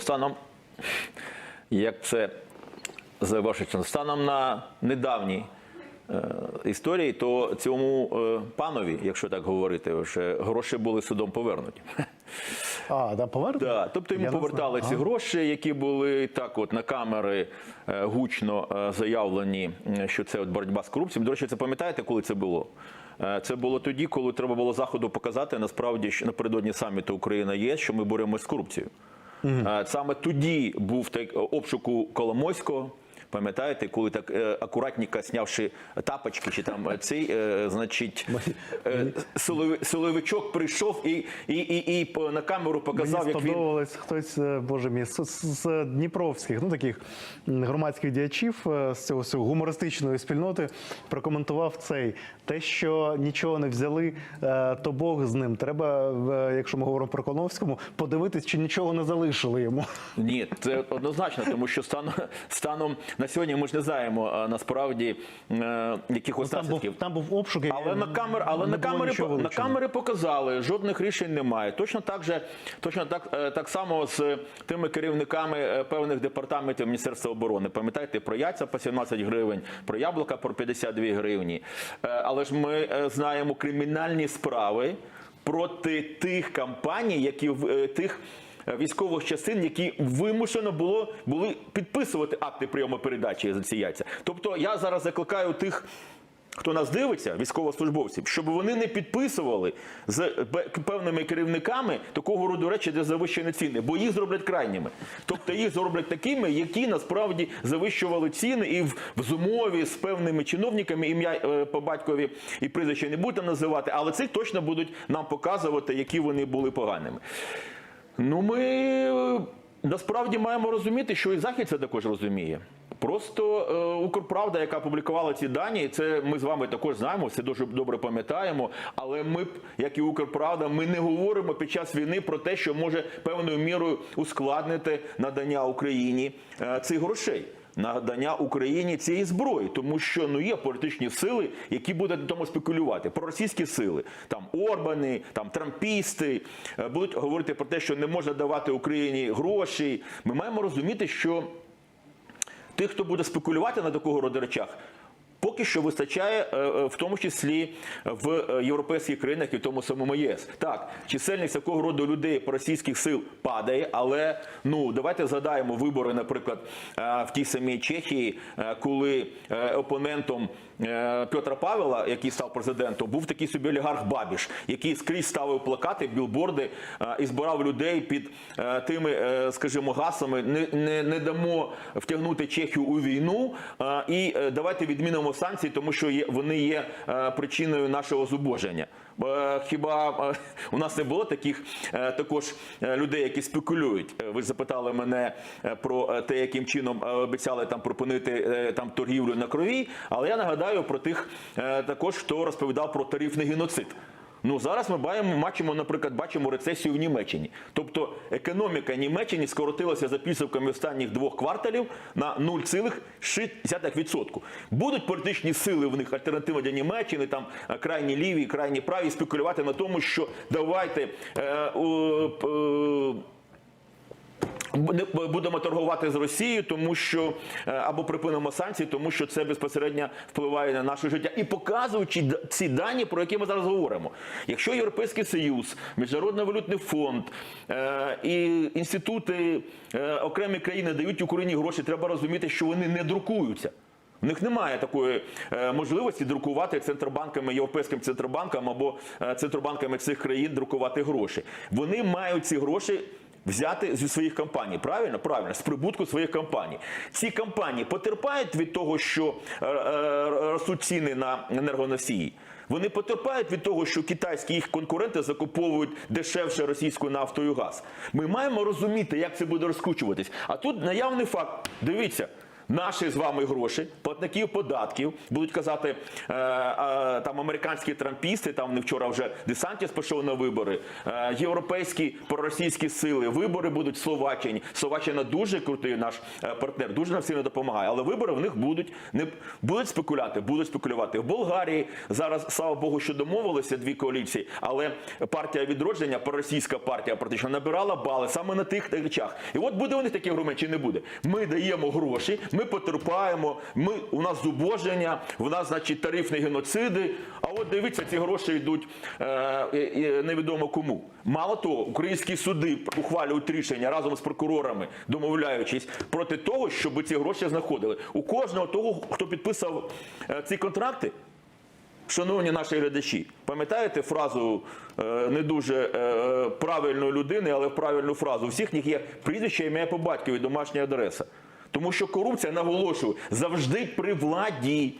станом, як це завершиться, станом на недавній е, історії, то цьому е, панові, якщо так говорити, вже гроші були судом повернуті. А, да, повернути? Да, тобто йому Я повертали ці гроші, які були так, от на камери е, гучно заявлені, що це от боротьба з корупцією. До речі, це пам'ятаєте, коли це було? Це було тоді, коли треба було заходу показати насправді, що напередодні саміту Україна є, що ми боремося з корупцією. Е, Саме тоді був так обшуку Коломойського. Пам'ятаєте, коли так е, акуратненько снявши тапочки, чи там е, цей, е, значить, е, силови- силовичок прийшов і, і, і, і на камеру показав, Мені як він сподобалось хтось, е, боже мій, з, з- з Дніпровських, ну таких м, громадських діячів е, з цього всього гумористичної спільноти прокоментував цей. Те, що нічого не взяли, е, то Бог з ним. Треба, е, якщо ми говоримо про Коновському, подивитись, чи нічого не залишили йому. Ні, це однозначно, тому що станом, станом на сьогодні ми ж не знаємо насправді е, якихось Там був, там був обшук, Але на камер, але на камери на камери показали, жодних рішень немає. Точно так же, точно так, е, так само з тими керівниками е, певних департаментів Міністерства оборони. Пам'ятаєте про яйця по 17 гривень, про яблука по 52 гривні. Е, Але ж ми е, знаємо кримінальні справи проти тих компаній, які в е, тих. Е, Військових частин, які вимушено було були підписувати акти прийому передачі за ці яйця. Тобто я зараз закликаю тих хто нас дивиться, військовослужбовців, щоб вони не підписували з певними керівниками такого роду речі, де завищені ціни, бо їх зроблять крайніми. Тобто їх зроблять такими, які насправді завищували ціни і в, в зумові з певними чиновниками, ім'я е, по батькові і прізвище не будете називати, але цих точно будуть нам показувати, які вони були поганими. Ну, ми е, насправді маємо розуміти, що і Захід це також розуміє. Просто е, Укрправда, яка публікувала ці дані, це ми з вами також знаємо, все дуже добре пам'ятаємо. Але ми, як і Укрправда, ми не говоримо під час війни про те, що може певною мірою ускладнити надання Україні е, цих грошей. Надання Україні цієї зброї, тому що ну є політичні сили, які будуть на тому спекулювати. Проросійські сили, там Орбани, там трампісти е, будуть говорити про те, що не можна давати Україні гроші. Ми маємо розуміти, що тих, хто буде спекулювати на такого роду речах. Поки що вистачає, е, е, в тому числі в е, європейських країнах і в тому самому ЄС. Так, чисельність такого роду людей російських сил падає, але ну давайте згадаємо вибори, наприклад, в тій самій Чехії, коли опонентом Петра Павела, який став президентом, був такий собі олігарх Бабіш, який скрізь ставив плакати, білборди е, і збирав людей під е, тими, е, скажімо, гасами. не, не, не дамо втягнути Чехію у війну е, і е, давайте відмінимо санкції, тому що є, вони є е, причиною нашого зубоження. Е, Хіба е, у нас не було таких е, також людей, які спекулюють? Ви запитали мене про те, яким чином обіцяли там припинити е, там торгівлю на крові. Але я нагадаю про тих також, хто розповідав про тарифний геноцид. Ну зараз ми бачимо, наприклад, бачимо рецесію в Німеччині. Тобто економіка Німеччини скоротилася за підсумками останніх двох кварталів на 0,6%. Будуть політичні сили в них альтернатива для Німеччини, там е, крайні ліві, крайні праві спекулювати на тому, що давайте. Е, е, е, будемо торгувати з Росією, тому що е, або припинимо санкції, тому що це безпосередньо впливає на наше життя. І показуючи ці дані, про які ми зараз говоримо, якщо Європейський Союз, Міжнародний валютний фонд е, і інститути е, окремі країни дають Україні гроші, треба розуміти, що вони не друкуються. В них немає такої можливості друкувати центробанками, європейським центробанком або центробанками цих країн друкувати гроші. Вони мають ці гроші. Взяти зі своїх компаній, правильно? Правильно, з прибутку своїх компаній. Ці компанії потерпають від того, що е, е, ростуть ціни на енергоносії. Вони потерпають від того, що китайські їх конкуренти закуповують дешевше російську нафту і газ. Ми маємо розуміти, як це буде розкручуватись. А тут наявний факт. Дивіться, наші з вами гроші, платників податків, будуть казати е, е, там американські трампісти, там не вчора вже Десантіс пішов на вибори, е, європейські проросійські сили, вибори будуть Словаччині. Словаччина дуже крутий наш е, партнер, дуже нам сильно допомагає. Але вибори в них будуть не будуть спекуляти, будуть спекулювати в Болгарії. Зараз слава Богу, що домовилися дві коаліції, але партія відродження, проросійська партія, практично набирала бали саме на тих речах. І от буде у них таке аргумент, чи не буде. Ми даємо гроші, ми потерпаємо. Ми у нас зубоження, у нас, значить, тарифні геноциди. А от дивіться, ці гроші йдуть е, е, невідомо кому. Мало того, українські суди ухвалюють рішення разом з прокурорами, домовляючись проти того, щоб ці гроші знаходили. У кожного того, хто підписав е, ці контракти, Шановні наші глядачі, пам'ятаєте фразу е, не дуже е, правильної людини, але правильну фразу. У всіх них є прізвище, ім'я по батькові, домашня адреса. Тому що корупція, наголошую, завжди при владі.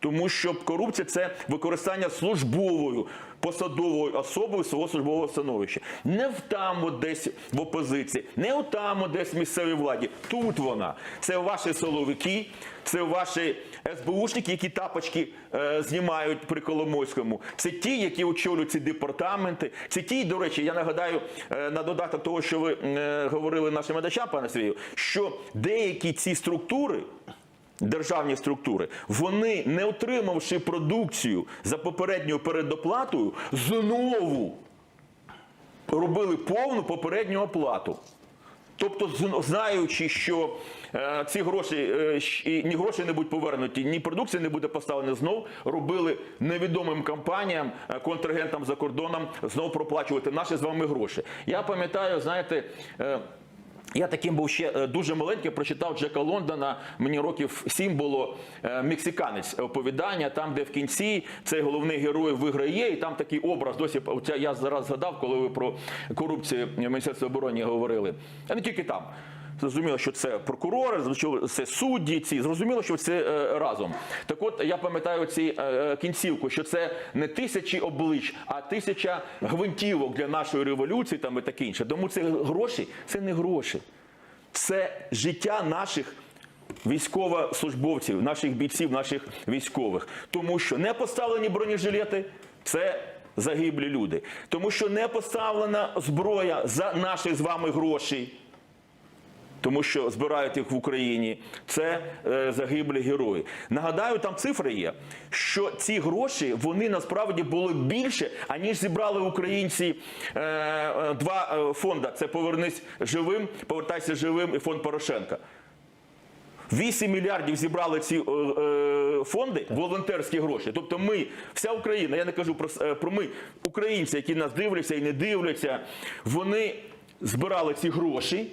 Тому що корупція це використання службовою посадовою особою свого службового становища. Не в там десь в опозиції, не от там десь в місцевій владі. Тут вона. Це ваші силовики, це ваші СБУшники, які тапочки е, знімають при Коломойському. Це ті, які очолюють ці департаменти. Це ті, до речі, я нагадаю е, на додаток того, що ви е, говорили нашим глядачам, пане Сергію, що деякі ці структури. Державні структури, вони, не отримавши продукцію за попередньою передоплатою, знову робили повну попередню оплату. Тобто, знаючи, що е, ці гроші е, ні гроші не будуть повернуті, ні продукція не буде поставлена знов, робили невідомим компаніям, е, контрагентам за кордоном знов проплачувати наші з вами гроші. Я пам'ятаю, знаєте. е, я таким був ще е, дуже маленьким, прочитав Джека Лондона. Мені років сім було е, мексиканець оповідання, там, де в кінці цей головний герой виграє, і там такий образ. Досі я зараз згадав, коли ви про корупцію в Міністерстві оборони говорили. А не тільки там. Зрозуміло, що це прокурори, зрозуміло, це судді, ці зрозуміло, що це е, разом. Так от я пам'ятаю ці е, кінцівку, що це не тисячі облич, а тисяча гвинтівок для нашої революції там і таке інше. Тому це гроші, це не гроші, це життя наших. Військовослужбовців, наших бійців, наших військових, тому що не поставлені бронежилети це загиблі люди, тому що не поставлена зброя за наші з вами гроші тому що збирають їх в Україні. Це е, загиблі герої. Нагадаю, там цифри є, що ці гроші вони насправді були більше, аніж зібрали українці е, е, два фонда: це Повернись живим, повертайся живим і фонд Порошенка. 8 мільярдів зібрали ці е, фонди, волонтерські гроші. Тобто ми, вся Україна, я не кажу про, про ми, українці, які нас дивляться і не дивляться, вони збирали ці гроші.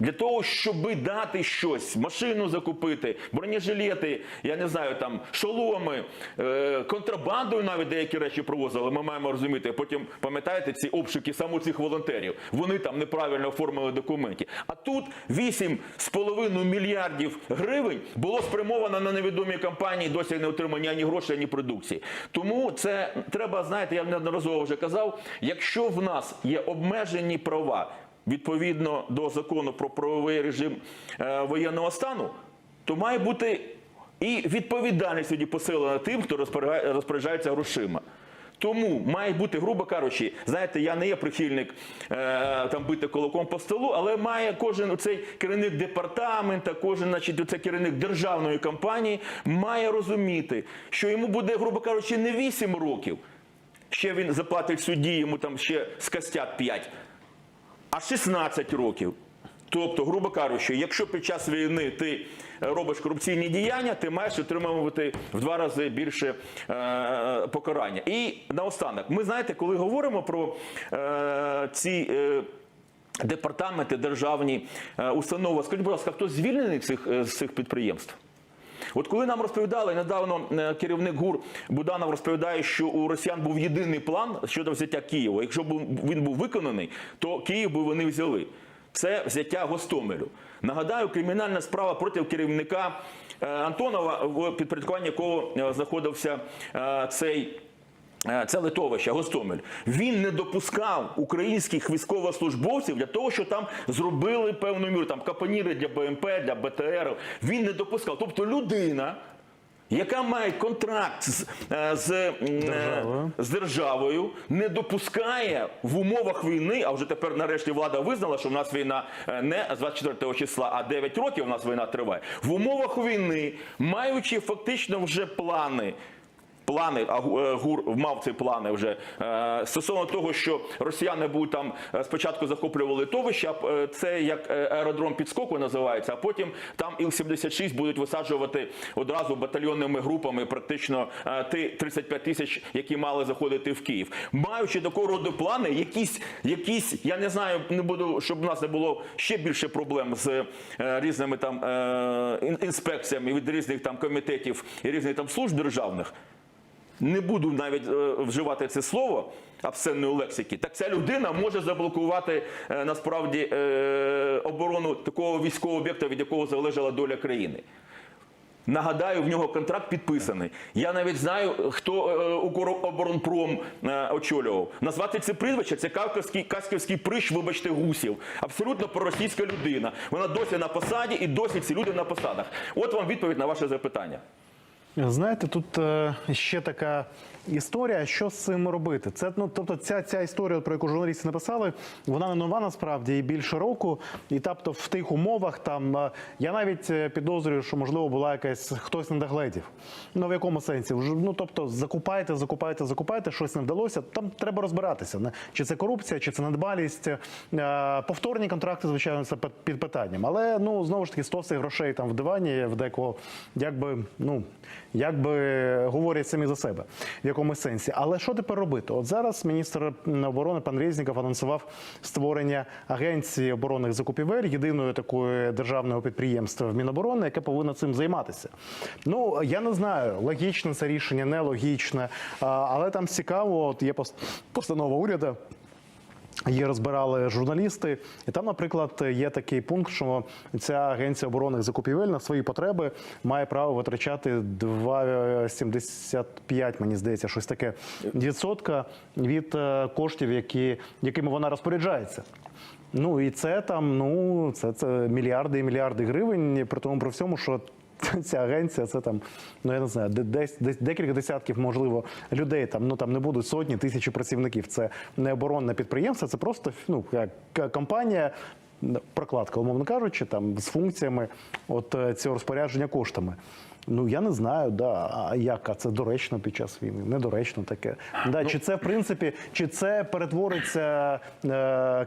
Для того, щоб дати щось, машину закупити, бронежилети, я не знаю, там шоломи, е, контрабандою навіть деякі речі провозили. Ми маємо розуміти. Потім пам'ятаєте ці обшуки саме цих волонтерів. Вони там неправильно оформили документи. А тут 8,5 мільярдів гривень було спрямовано на невідомі компанії, досі не отримані ані грошей, ані продукції. Тому це треба, знаєте, я неодноразово вже казав, якщо в нас є обмежені права відповідно до закону про правовий режим е, воєнного стану, то має бути і відповідальність тоді посилена тим, хто розпоряджається грошима. Тому має бути, грубо кажучи, знаєте, я не є прихильник е, там бити кулаком по столу, але має кожен цей керівник департамента, кожен, значить, це керівник державної компанії, має розуміти, що йому буде, грубо кажучи, не 8 років. Ще він заплатить судді, йому там ще скостять 5, а 16 років. Тобто, грубо кажучи, якщо під час війни ти е, робиш корупційні діяння, ти маєш отримувати в два рази більше е, покарання. І наостанок, ми знаєте, коли говоримо про е, ці. Е, Департаменти, державні е, установи. Скажіть, будь ласка, хто звільнений цих, е, з цих підприємств? От коли нам розповідали недавно е, керівник ГУР Буданов розповідає, що у росіян був єдиний план щодо взяття Києва. Якщо б він був виконаний, то Київ би вони взяли. Це взяття Гостомелю. Нагадаю, кримінальна справа проти керівника е, Антонова, в підпорядкуванні якого е, знаходився цей Це литовище, Гостомель. Він не допускав українських військовослужбовців для того, що там зробили певну міру, там капоніри для БМП, для БТР. Він не допускав. Тобто людина, яка має контракт з, е, з, е, Державою. з державою, не допускає в умовах війни, а вже тепер нарешті влада визнала, що в нас війна е, не з 24 числа, а 9 років у нас війна триває. В умовах війни, маючи фактично вже плани. Плани, а е, ГУР мав ці плани вже е, стосовно того, що росіяни будуть там е, спочатку захоплювали литовище, це як аеродром підскоку називається, а потім там Іл-76 будуть висаджувати одразу батальйонними групами, практично ті 35 тисяч, які мали заходити в Київ. Маючи такого роду плани, якісь, якісь, я не знаю, не буду, щоб в нас не було ще більше проблем з різними там інспекціями від різних там комітетів і різних там служб державних не буду навіть е, вживати це слово обсценної лексики, так ця людина може заблокувати е, насправді е, оборону такого військового об'єкта, від якого залежала доля країни. Нагадаю, в нього контракт підписаний. Я навіть знаю, хто е, Укроборонпром очолював. Назвати це прізвище це кавказький касківський прищ, вибачте, гусів. Абсолютно проросійська людина. Вона досі на посаді і досі ці люди на посадах. От вам відповідь на ваше запитання. Знаєте, тут е, ще така історія, що з цим робити. Це ну, тобто, ця, ця історія, про яку журналісти написали, вона не нова насправді і більше року. І тобто, в тих умовах там е, я навіть е, підозрюю, що можливо була якась хтось не догледів. Ну в якому сенсі? Ну тобто, закупайте, закупайте, закупайте, щось не вдалося. Там треба розбиратися. Чи це корупція, чи це недбалість. Повторні контракти, звичайно, це під питанням. Але ну знову ж таки, стоси грошей там в дивані в декого, якби ну якби говорять самі за себе в якомусь сенсі. Але що тепер робити? От зараз міністр оборони пан Резніков анонсував створення агенції оборонних закупівель, єдиної такої державного підприємства в Міноборони, яке повинно цим займатися. Ну я не знаю, логічне це рішення, нелогічне, але там цікаво, от є пос- постанова уряду. Її розбирали журналісти, і там, наприклад, є такий пункт, що ця агенція оборонних закупівель на свої потреби має право витрачати 2,75, мені здається, щось таке відсотка від е, коштів, які, якими вона розпоряджається. Ну і це там, ну це, це мільярди і мільярди гривень, при тому при всьому, що ця агенція, це там, ну я не знаю, де- десь, десь декілька десятків, можливо, людей там, ну там не будуть сотні, тисячі працівників. Це не оборонне підприємство, це просто ну, як компанія, прокладка, умовно кажучи, там з функціями от е, цього розпорядження коштами. Ну я не знаю, да, а як а це доречно під час війни, недоречно таке. Да, чи це в принципі, чи це перетвориться, е,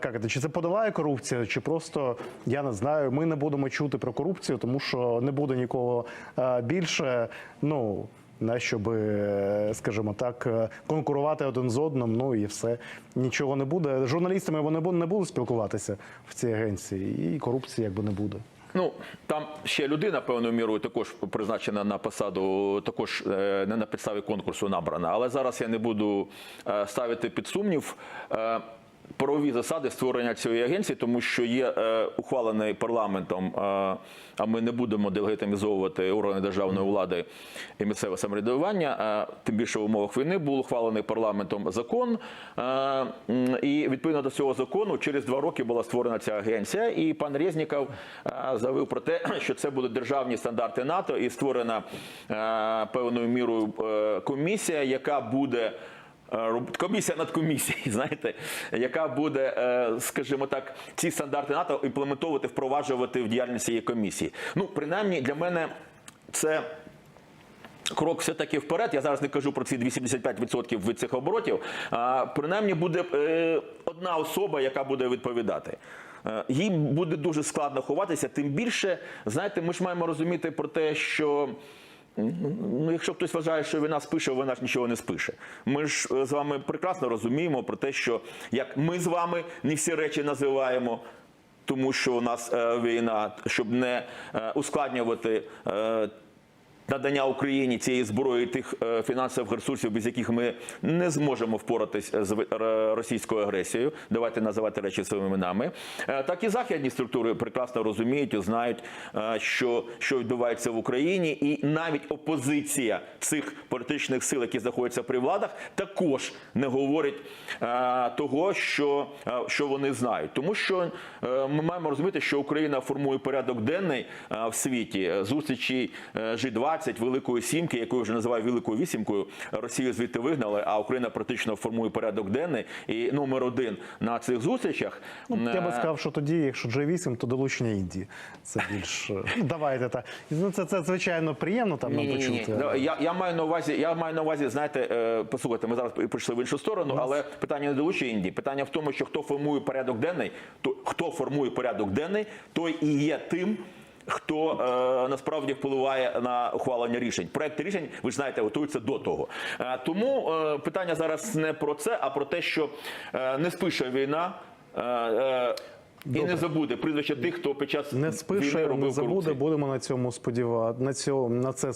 як це, чи це подолає корупцію, чи просто я не знаю. Ми не будемо чути про корупцію, тому що не буде нікого е, більше. Ну на щоб, е, скажімо так, е, конкурувати один з одним. Ну і все нічого не буде. Журналістами вони не будуть спілкуватися в цій агенції, і корупції якби не буде. Ну там ще людина певною мірою також призначена на посаду, також е, не на підставі конкурсу набрана. Але зараз я не буду ставити під сумнів. Правові засади створення цієї агенції, тому що є е, ухвалений парламентом, е, а ми не будемо делегітимізовувати органи державної влади і місцеве самоврядування. Е, тим більше в умовах війни був ухвалений парламентом закон. Е, і відповідно до цього закону через два роки була створена ця агенція. І пан Резніков е, заявив про те, що це будуть державні стандарти НАТО, і створена е, певною мірою е, комісія, яка буде. Е, Комісія над комісією, знаєте, яка буде, е, скажімо так, ці стандарти НАТО імплементовувати, впроваджувати в діяльність цієї комісії. Ну, принаймні, для мене це крок все-таки вперед. Я зараз не кажу про ці 85% від цих оборотів. А принаймні буде е, одна особа, яка буде відповідати. Е, Їй буде дуже складно ховатися. Тим більше, знаєте, ми ж маємо розуміти про те, що. Ну, якщо хтось вважає, що війна спише, вона ж нічого не спише. Ми ж е, з вами прекрасно розуміємо про те, що як ми з вами не всі речі називаємо, тому що у нас е, війна, щоб не е, ускладнювати. Е, надання Україні цієї зброї тих е, фінансових ресурсів, без яких ми не зможемо впоратись з російською агресією. Давайте називати речі своїми іменами. Е, так і західні структури прекрасно розуміють і знають, е, що що відбувається в Україні, і навіть опозиція цих політичних сил, які знаходяться при владах, також не говорить того, що, що вони знають, тому що ми маємо розуміти, що Україна формує порядок денний в світі зустрічі G20, 20 великої сімки, яку вже називають великою вісімкою, Росію звідти вигнали, а Україна практично формує порядок денний і номер один на цих зустрічах. Ну, я би е, сказав, що тоді, якщо G8, то долучення Індії. Це більш е, ну, давайте так. Ну це це звичайно приємно там нам почути. Я я маю на увазі. Я маю на увазі, знаєте, е, послухайте, ми зараз прийшли в іншу сторону, але питання не долучення Індії. Питання в тому, що хто формує порядок денний, то хто формує порядок денний, той і є тим. Хто е, насправді впливає на ухвалення рішень? Проекти рішень, ви ж знаєте, готуються до того. Е, тому е, питання зараз не про це, а про те, що е, не спише війна. Е, е, і не забуде прізвище тих, хто під час Не війни спише, робив не забуде. Корупції. Будемо на цьому сподівати на цьому на це